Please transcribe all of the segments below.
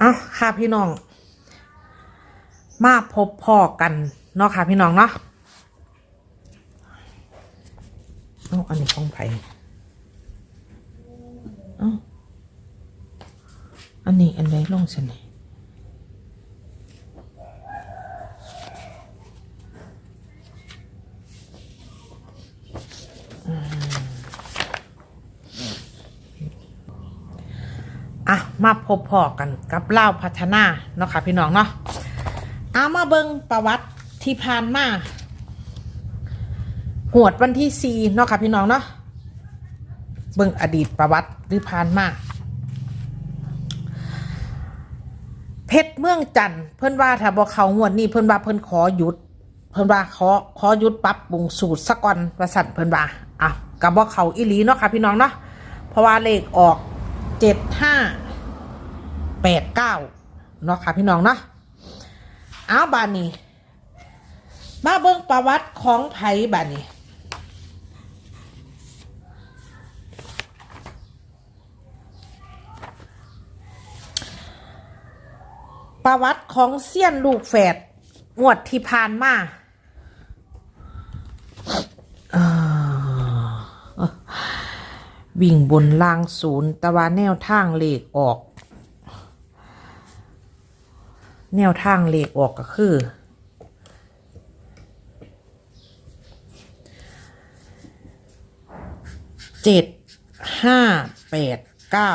เอาค่ะพี่น้อง มาพบพ่อกันเนาะค่ะพี่น้องเนาะเอาอันนี้ของไผ่เอาอันนี้อันไหนลงสันไหนอะ มาพบพ่อกันกับเล่าพัฒนาเนาะค่ะพี่น้องเนาะเอามาเบิงประวัติที่ผ่านมาหวดวันที่สี่เนาะค่ะพี่น้องเนาะเบิงอดีตประวัติหรือผ่านมาเพชรเมืองจันทร์เพิ่นว่าถ้าบ่เขางวดนี้เพิ่นว่าเพิ่นขอหยุด เพิ่นว่าขอขอหยุดปรับปรุงสูตรสะก่อนว่าสั่นเพิ่นว่าอะกับบ่เขาอีหลีเนาะค่ะพี่น้องเนาะเพราะว่าเลขออกเจ็ดห้า แปดเก้าเนาะค่ะพี่น้องเนาะเอาบานนี้ มาเบิ่งประวัติของไผ่บานนี้ประวัติของเซียนลูกแฝดงวดที่ผ่านมาวิ่งบนล่างศูนย์ต่ว่าแนวทางเลขออก แนวทางเลขออกก็คือเจ็ดห้าแปดเก้า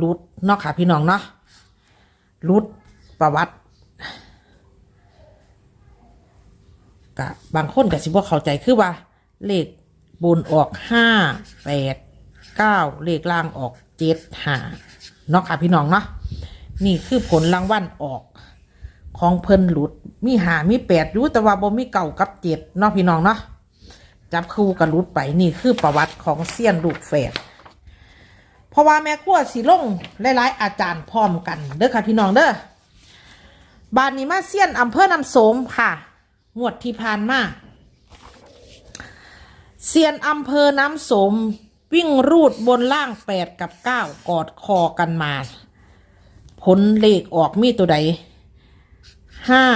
รุดเนาะค่ะพี่น้องเนาะรุดประวัติกะบางคนกับสิบ่เข้าใจคือว่า เลขบนออกห้าแปดเก้าเลขล่างออกเจ็ดห้าเนาะค่ะพี่น้องเนาะนี่คือผลรางวัลออก ของเพิ่นหลุด มีหามีแปดอยู่แต่ว่าบ่มีเก่ากับเจ็ดเนาะพี่น้องเนาะจับคู่กันหลุดไปนี่คือประวัติของเซียนลูกแฝดเพราะว่าแม่ขั้วสีลงหลายๆอาจารย์พร้อมกันเด้อค่ะพี่น้องเด้อบ้านนี้มาเซียนอำเภอนำโสมค่ะงวดที่ผ่านมาเซียนอำเภอน้ำโสม วิ่งรูดบนล่างแปดกับเก้ากอดคอกันมา ผลเลขออกมีตัวใด ห้า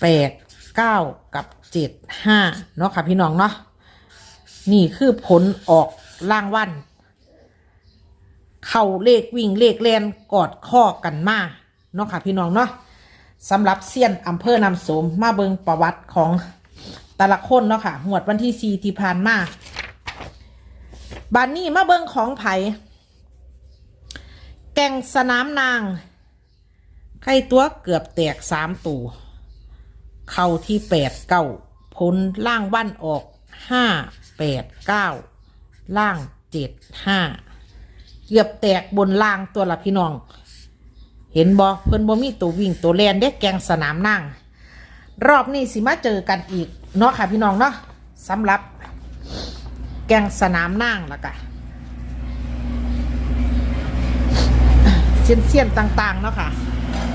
แปดเก้ากับเจ็ดห้าเนาะค่ะพี่น้องเนาะนี่คือผลออกล่างวัน เข่าเลขวิ่งเลขแลนกอดข้อกันมาเนาะค่ะพี่น้องเนาะสำหรับเซียนอำเภอนำสมมาเบิงประวัติของแต่ละคนเนาะค่ะหวดวันที่สี่ที่ผ่านมาบานนี้มาเบิงของไผ่แก่งสนามนาง ไข่ตัวเกือบแตกสามตัวเข่าที่แปดเก้าผลล่างวันออกห้าแปดเก้าล่างเจ็ดห้าเกือบแตกบนล่างตัวละพี่น้อง เห็นบอเพิ่นบ่มีตัววิ่งตัวแลนเด็กแกงสนามนั่ง รอบนี้สิมาเจอกันอีก เนาะค่ะพี่น้องเนาะสำหรับแกงสนามนั่งล้วก็เสียนเสียนๆต่าง ๆ เนาะค่ะ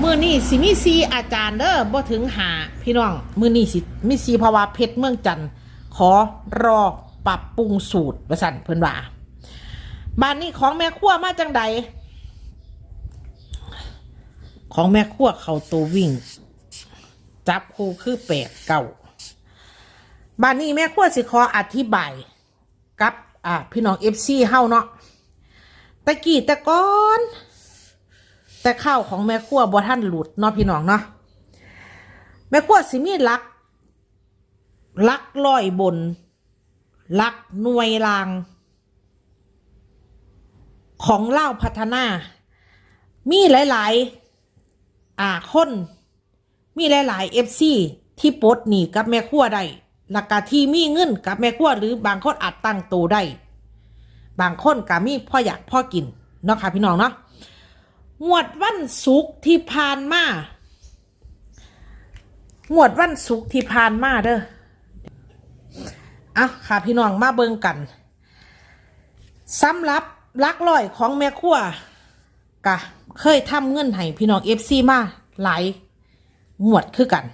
มือนี่สิมีซีอาจารย์เด้อบ่ถึงหาพี่น้อง มือนี่สิมีซีภาวะเพชรเมืองจันทร์ขอรอปรับปรุงสูตรประสันเพิ่นว่าบ้านนี้ของแม่ครัวมาจังใดของแม่ครัวเขาตัววิ่ง จับคู่คือแปดเก้าบ้านนี้แม่ครัวสิขออธิบายกับ อ่าพี่น้องเอฟซีเฮาเนาะตะกี้ต่ก่อน แต่ข้าวของแม่ครัวบ่ท่านหลุดเนาะพี่น้องเนาะแม่ครัวสิมีลัก ลักลอยบน ลักหน่วยลาง ของเล่าพัฒนา มีหลาย ๆ อ่าคน มีหลายๆเอฟซีที่ปดหนีกับแม่ครัวได้หลักกะที่มีเงินกับแม่ครัวหรือบางคนอาจตั้งตัวได้ บางคนก็มีพ่ออยากพ่อกินเนาะค่ะพี่น้องเนาะ งวดวันศุกร์ที่ผ่านมางวดวันศุกร์ที่ผ่านมาเด้ออะค่ะพี่น้องมาเบิ่งกันสำหรับลักลอยของแม่ครัวกะ เคยทำเงินให้พี่น้องเอฟซีมาหลายงวดคือกัน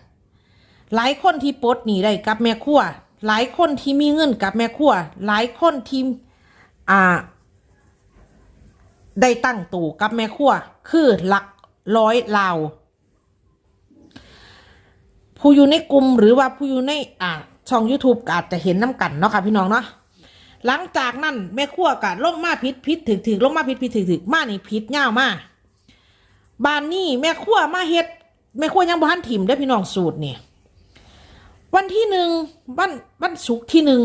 หลายคนที่ปลดหนีได้กับแม่ครัวหลายคนที่มีเงินกับแม่ครัวหลายคนที่อ่า ได้ตั้งตู่กับแม่ครัวคือหลักร้อยลาวผู้อยู่ในกลุ่มหรือว่าผู้อยู่ในอ่าช่อง YouTube ก็อาจจะเห็นน้ำกันเนาะค่ะพี่น้องเนาะหลังจากนั้นแม่ครัวก็ลงมาพิษพิษถึกถึกลงมาพิษพิษถึกถึกมานี่พิษเง่ามาบ้านนี้แม่ครัวมาเฮ็ดแม่ครัวยังบ่ทันถิ่มได้พี่น้องสูตรเนี่ยวันที่หนึ่งวันวันศุกร์ที่หนึ่ง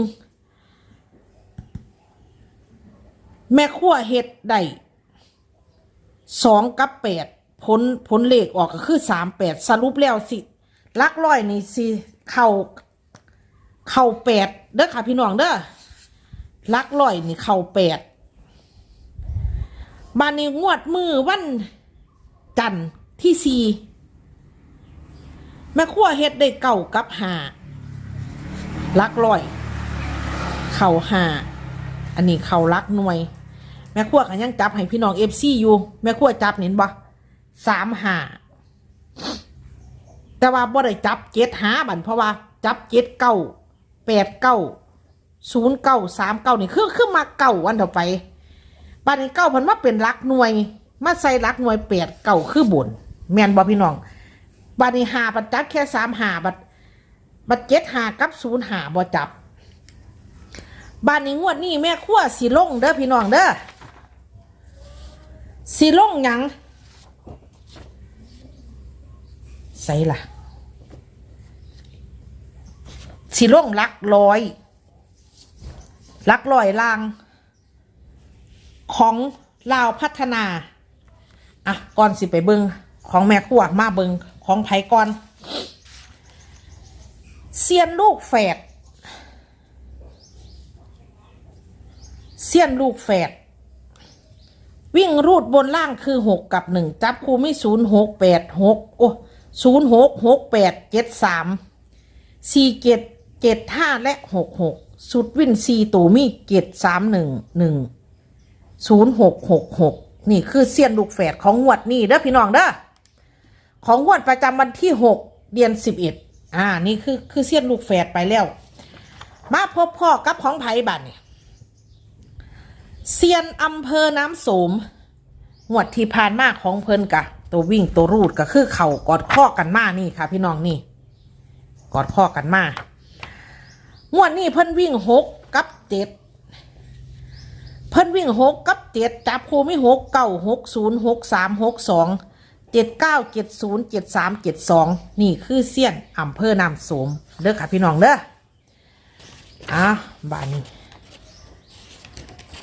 แม่ครัวเฮ็ดได้ สองกับแปดผลผลเลขออกก็คือสามแปดสรุปแล้วสิลักร้อยนี่สิเข้าเข้าแปดเด้อค่ะพี่น้องเด้อลักร้อยนี่เข้าแปดบานนี้งวดมือวันจันทร์ที่สี่แม่ครัวเฮ็ดได้เก่ากับหาลักร้อย เข่าหาอันนี้เข่ารักหน่วย ม่ครัวกันยังจับให้พี่น้องเอฟซีอยู่ แม่ครัวจับเห็นบ่สามหาแต่ว่าบ่ได้จับเจ็ดหาบันเพราะว่า จับเจ็ดเก้าแปดเก้าศูนย์เก้าสามเก้านี่คือคือมาเก้าวันต่อไปบันนี้เก้าพันมาเป็นรักหน่วย มาใส่รักหน่วยแปดเก้าคือบนแมนบ่พี่น้องบันนี้หาบัดจับแค่สามหาบัดบัดเจ็ดหากับศูนย์หาบ่จับบ้านนี้งวดนี้แม่ขั้วสีลงเด้อพี่น้องเด้อ สีลงหยังใส่ล่ะสีลงลักร้อยลักร้อยลาง ของลาวพัฒนาอะก่อนสิไปเบิงของแม่ขั้วมาเบิงของไผก่อนเซียนลูกแฝดเสียนลูกแฝด วิ่งรูดบนล่างคือหกกับหนึ่งจับคู่ไม่ศูนย์หกแปดหกโอ้ศูนย์หกหกแปดเจ็ดสามสี่เจ็ดเจ็ดห้าและหกหกสุดวิ่นสี่ตูมีเจ็ดสามหนึ่งหนึ่งศูนย์หกหกหกนี่คือเสี้ยนลูกแฝดของงวดนี่เด้อพี่น้องเด้อของงวดประจำวันที่หกเดือนสิบเอ็ดอ่านี่คือคือเสี้ยนลูกแฝดไปแล้ว มาพบพ่อกับของไผ่บัตเนี่ย เซียนอำเภอน้ำโสมหวดที่ผ่านมาของเพิ่นกะ ตัววิ่งตัวรูดก็คือเข่ากอดข้อกันมานี่ค่ะ พี่น้องนี่กอดข้อกันมางวดนี้เพิ่นวิ่งหกกับเจ็ดเพิ่นวิ่งหกกับเจ็ดจับคู่ไม่หกเก้าหกศูนย์หกสามหกสองเจ็ดเก้าเจ็ดศูนย์เจ็ดสามเจ็ดสองนี่คือเซียนอำเภอน้ำโสมเด้อค่ะพี่น้องเด้ออะบานนี้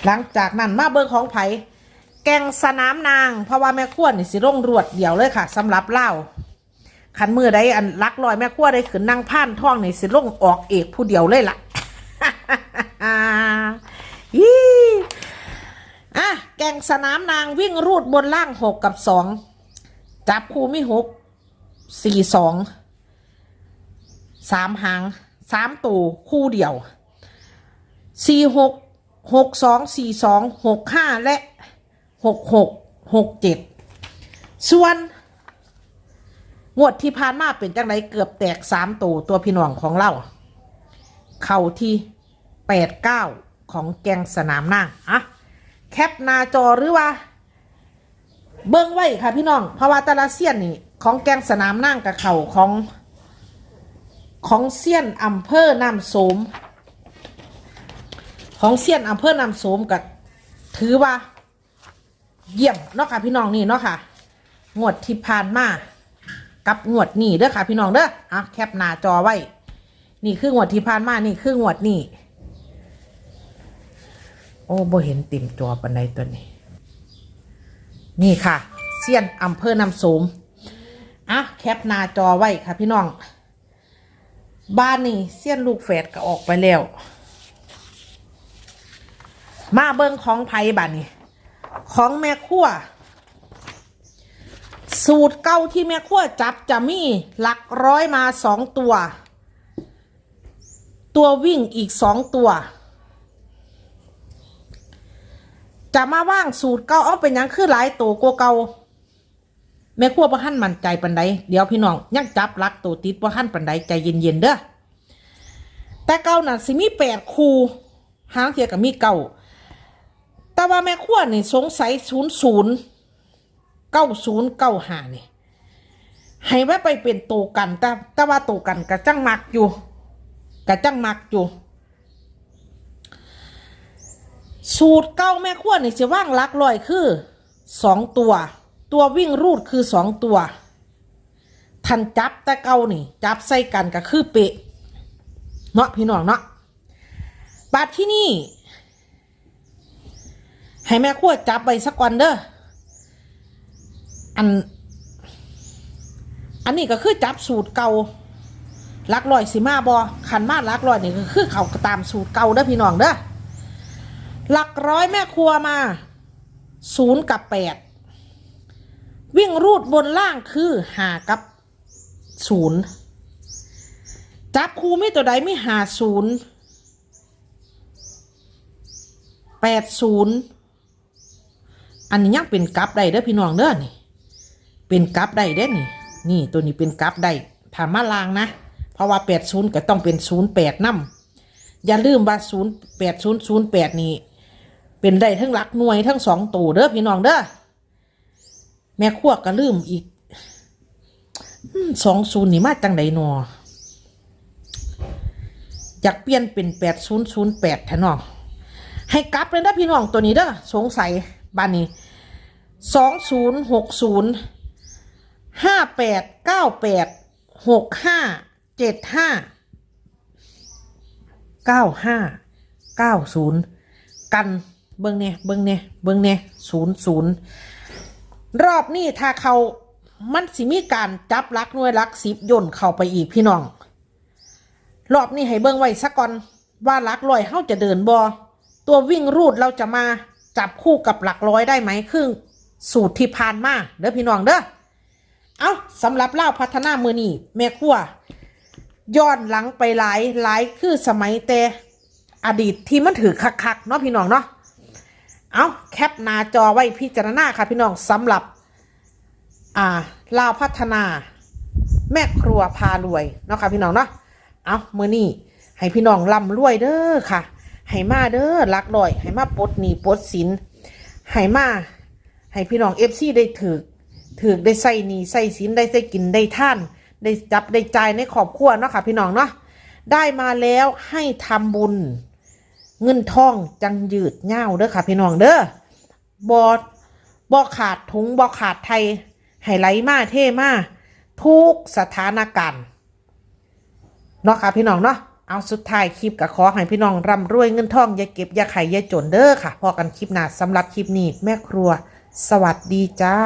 หลังจากนั้นมาเบิงของไผแกงสนามนางเพราะว่าแม่ขั้วนี่สิร่งรวดเดี่ยวเลยค่ะสำหรับเล่าขันมือได้อันลักลอยแม่ขั้วได้ขึ้นนั่งผ่านท่องนี่สิร่งออกเอกผู้เดียวเลยล่ะฮีอะแกงสนามนางวิ่งรูดบนล่างหกกับสองจับคู่ม่หกสี่สองสามหางสามตูคู่เดียวสี่หก หกสองสี่สองหกห้าและหกหกหกเจ็ดส่วน งวดที่ผ่านมาเป็นจังไรเกือบแตกสามตัวตัวพี่น้องของเรา เข่าที่แปดเก้าของแกงสนามนางอะแคปหน้าจอหรือว่า เบิ้งไว้ค่ะพี่น้อง เพราะว่าตาลาเซียนนี่ของแกงสนามนั่งกับเข่าของ ของเซียนอำเภอน้ำสม ของเซียนอำเภอนำโสมกับถือว่า เยี่ยมเนาะค่ะพี่น้องนี่เนาะค่ะ งวดที่ผ่านมากับงวดนี่เด้อค่ะพี่น้องเด้ออะแคปหน้าจอไว้ นี่คืองวดที่ผ่านมานี่คืองวดนี่โอ้บ่เห็นติ่มจอปันใดตัวนี้ นี่ค่ะเซียนอำเภอนำโสมอะแคปหน้าจอไว้ค่ะพี่น้อง บ้านนี่เซียนลูกแฝดก็ออกไปแล้ว มาเบิ่งของไผ่บัดนี่ของแม่ขั้วสูตรเก่าที่แม่ขั้วจับจะมีหลักร้อยมาสองตัว ตัววิ่งอีกสองตัว จะมาว่างสูตรเก่าเอาเป็นยังคือหลายตัวกว่าเก่าแม่ขั้วบ่หันมั่นใจปันใดเดี๋ยวพี่น้องยังจับลักตัวติดบ่หันปันใดใจเย็นๆเด้อแต่เก่าน่ะสิมีแปดคูหางเทียกับมีเก่า แต่ว่าแม่ขั้วนี่สงสัยศูนย์ศูนย์เก้าศูนย์เก้าหานี่ให้ไว้ไปเป็นตัวกัน แต่แต่ว่าตัวกันกะจังมักอยู่กะจังมักอยู่ สูตรเก้าแม่ขั้วนี่จะว่างลักลอยคือสองตัว ตัววิ่งรูดคือสองตัวทันจับแต่เก้านี่ จับใส่กันก็คือเปะเนาะพี่น้องเนาะบาดที่นี่ ให้แม่ขั้วจับไปสักวันเด้อ อัน อันนี้ก็คือจับสูตรเก่าลักลอยสิมาบอขันมาลักลอยนี่ก็คือเขาตามสูตรเก่าเด้อพี่น้องเด้อหลักร้อยแม่ครัวมาศูนย์กับแปดวิ่งรูดบนล่างคือหากับศูนย์จับครูไม่ตัวใดไม่หาศูนย์แปดศูนย์ อันนี้ยังเป็นกับได้เด้อพี่น้องเด้อนี่ เป็นกราฟได้เด้อนี่ นี่ตัวนี้เป็นกราฟได้ถามมาลางนะ เพราะว่าแปดศูนย์ก็ต้องเป็นศูนย์แปดน้ำอย่าลืมว่าศูนย์แปดศูนย์ศูนย์แปดนี่เป็นได้ทั้งหลักหน่วยทั้งสองตัวเด้อพี่น้องเด้อแม่ขั้วก็ลืมอีกสองศูนย์นี่มาจังไดนออยากเปลี่ยนเป็นแปดศูนย์ศูนย์แปดแทนอให้กลับเลยนะพี่น้องตัวนี้เด้อสงสัย บ้านนี้สองศูนย์หกศูนย์ห้าแปดเก้าแปดหกห้าเจ็ดห้าเก้าห้าเก้าศูนย์กันเบิ้งเนี่ยเบิ้งเนี่ยเบิ้งเนี่ยศูนย์ศูนย์รอบนี้ถ้าเขามันสิมีการจับลักหน่วยลักสิบย่นเข้าไปอีกพี่น้อง รอบนี้ให้เบิ้งไว้สักก่อนว่าลักร้อยเขาจะเดินบอตัววิ่งรูดเราจะมา จับคู่กับหลักร้อยได้ไหมคือสูตรที่ผ่านมาเด้อพี่น้องเด้อเอาสำหรับเล่าพัฒนามือนี่แม่ครัวย้อนหลังไปหลายหลายคือสมัยแต่อดีตที่มันถือคักๆเนาะพี่น้องเนาะเอาแคปหน้าจอไว้พิจารณาค่ะพี่น้องสำหรับ อ่าลาวพัฒนา แม่ครัวพารวยเนาะค่ะพี่น้องเนาะเอามือนี่ให้พี่น้องร่ำรวยเด้อค่ะ ให้มาเด้อรักลอยให้มาปลดหนี้ปลดสินให้มาให้พี่น้องเอฟซีได้ถือถือได้ใส่หนีใส่สินได้ใส่กินได้ท่าน ได้จับได้ใจายในครอบครัวเนาะค่ะพี่น้องเนาะได้มาแล้วให้ทำบุญ เงินทองจังยืดเง่าเด้อค่ะ พี่น้องเด้อบอบอขาดถุงบอขาดไทยให้ไหลมาเท่มาทุกสถานการณ์เนาะค่ะพี่น้องเนาะ เอาสุดท้ายคลิปก็ขอให้พี่น้องร่ำรวยเงินทอง อย่าเก็บ อย่าไขอย่าจนเด้อค่ะ พอกันคลิปหน้าสำหรับคลิปนี้แม่ครัว สวัสดีจ้า